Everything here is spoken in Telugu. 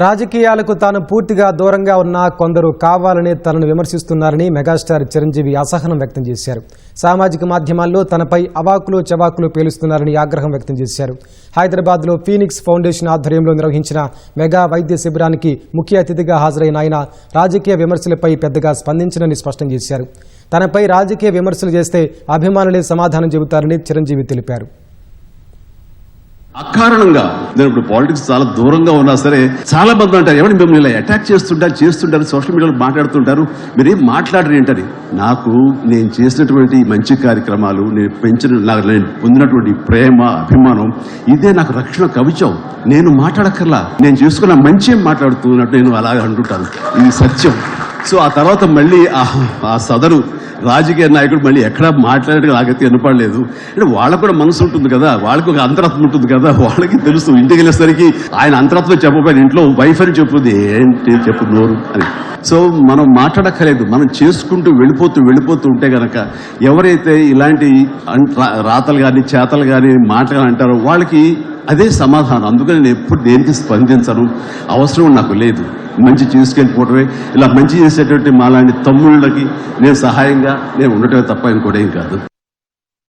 రాజకీయాలకు తాను పూర్తిగా దూరంగా ఉన్న కొందరు కావాలని తనను విమర్శిస్తున్నారని మెగాస్టార్ చిరంజీవి అసహనం వ్యక్తం చేశారు. సామాజిక మాధ్యమాల్లో తనపై అవాకులు చవాకులు పేలుస్తున్నారని ఆగ్రహం వ్యక్తం చేశారు. హైదరాబాద్లో ఫీనిక్స్ ఫౌండేషన్ ఆధ్వర్యంలో నిర్వహించిన మెగా వైద్య శిబిరానికి ముఖ్య అతిథిగా హాజరైన ఆయన రాజకీయ విమర్శలపై పెద్దగా స్పందించనని స్పష్టం చేశారు. తనపై రాజకీయ విమర్శలు చేస్తే అభిమానులే సమాధానం చెబుతారని చిరంజీవి తెలిపారు. అకారణంగా నేను ఇప్పుడు పాలిటిక్స్ చాలా దూరంగా ఉన్నా సరే చాలా మంది అంటారు ఎవరిని మిమ్మల్ని ఇలా అటాక్ చేస్తుంటారు చేస్తుంటారు సోషల్ మీడియాలో మాట్లాడుతుంటారు? మీరేం మాట్లాడరు ఏంటని నాకు నేను చేసినటువంటి మంచి కార్యక్రమాలు నేను పెంచిన నాకు నేను పొందినటువంటి ప్రేమ అభిమానం ఇదే నాకు రక్షణ కవిచం. నేను మాట్లాడక్కర్లా. నేను చేసుకున్న మంచి మాట్లాడుతున్నట్టు నేను అలాగే అంటుంటాను. ఇది సత్యం. సో ఆ తర్వాత మళ్ళీ ఆ- ఆ సదరు రాజకీయ నాయకుడు మళ్ళీ ఎక్కడ మాట్లాడేది నాకైతే వినపడలేదు అంటే వాళ్ళకు కూడా మనసు ఉంటుంది కదా వాళ్ళకి ఒక అంతరాత్మ ఉంటుంది కదా వాళ్ళకి తెలుసు. ఇంటికి వెళ్ళేసరికి ఆయన అంతరాత్మ చెప్పబోయిన ఇంట్లో వైఫ్ అని చెప్పుద్ది ఏంటి చెప్పు నోరు అని. సో మనం మాట్లాడక్కర్లేదు. మనం చేసుకుంటూ వెళ్ళిపోతూ వెళ్ళిపోతూ ఉంటే గనక ఎవరైతే ఇలాంటి అన్- రాతలు కానీ చేతలు కానీ మాటలు అంటారో వాళ్ళకి అదే సమాధానం. అందుకని నేను ఎప్పుడు దేనికి స్పందించను. అవసరం నాకు లేదు. మంచి తీసుకెళ్ళిపోవటమే ఇలా మంచి చేసేటువంటి మాలాంటి తమ్ముళ్ళకి నేను సహాయంగా నేను ఉండటమే తప్ప ఇంకోటేం కాదు.